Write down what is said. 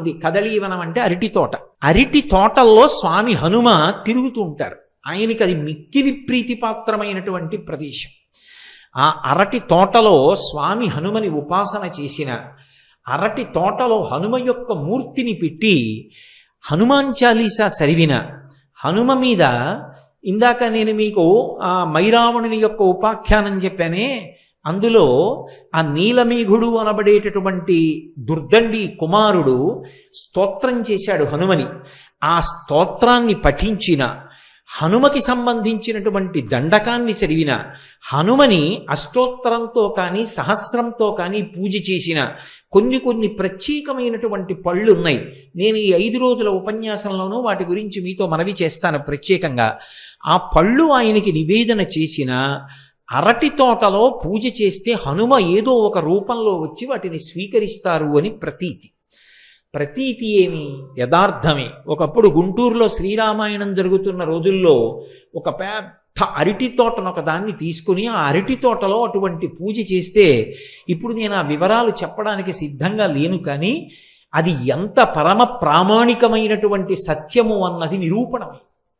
ఉంది కదలీవనం అంటే అరటి తోట. అరటి తోటల్లో స్వామి హనుమ తిరుగుతూ ఉంటారు. ఆయనకి అది మిక్కిలి ప్రీతిపాత్రమైనటువంటి ప్రదేశం. ఆ అరటి తోటలో స్వామి హనుమని ఉపాసన చేసిన అరటి తోటలో హనుమ యొక్క మూర్తిని పెట్టి హనుమాన్ చాలీసా చదివిన హనుమ మీద ఇందాక నేను మీకు ఆ మైరావణుని యొక్క ఉపాఖ్యానం చెప్పానే అందులో ఆ నీలమేఘుడు అనబడేటటువంటి దుర్దండి కుమారుడు స్తోత్రం చేశాడు హనుమని. ఆ స్తోత్రాన్ని పఠించిన హనుమకి సంబంధించినటువంటి దండకాన్ని చదివిన హనుమని అష్టోత్తరంతో కానీ సహస్రంతో కానీ పూజ చేసిన కొన్ని కొన్ని ప్రత్యేకమైనటువంటి పళ్ళు ఉన్నాయి. నేను ఈ ఐదు రోజుల ఉపన్యాసంలోనూ వాటి గురించి మీతో మనవి చేస్తాను ప్రత్యేకంగా. ఆ పళ్ళు ఆయనకి నివేదన చేసిన అరటి తోటలో పూజ చేస్తే హనుమ ఏదో ఒక రూపంలో వచ్చి వాటిని స్వీకరిస్తారు అని ప్రతీతి. ప్రతీతి ఏమి? యథార్థమే. ఒకప్పుడు గుంటూరులో శ్రీరామాయణం జరుగుతున్న రోజుల్లో ఒక పెద్ద అరటి తోటను ఒక దాన్ని తీసుకుని ఆ అరటి తోటలో అటువంటి పూజ చేస్తే ఇప్పుడు నేను ఆ వివరాలు చెప్పడానికి సిద్ధంగా లేను కానీ అది ఎంత పరమ ప్రామాణికమైనటువంటి సత్యము అన్నది నిరూపణమే.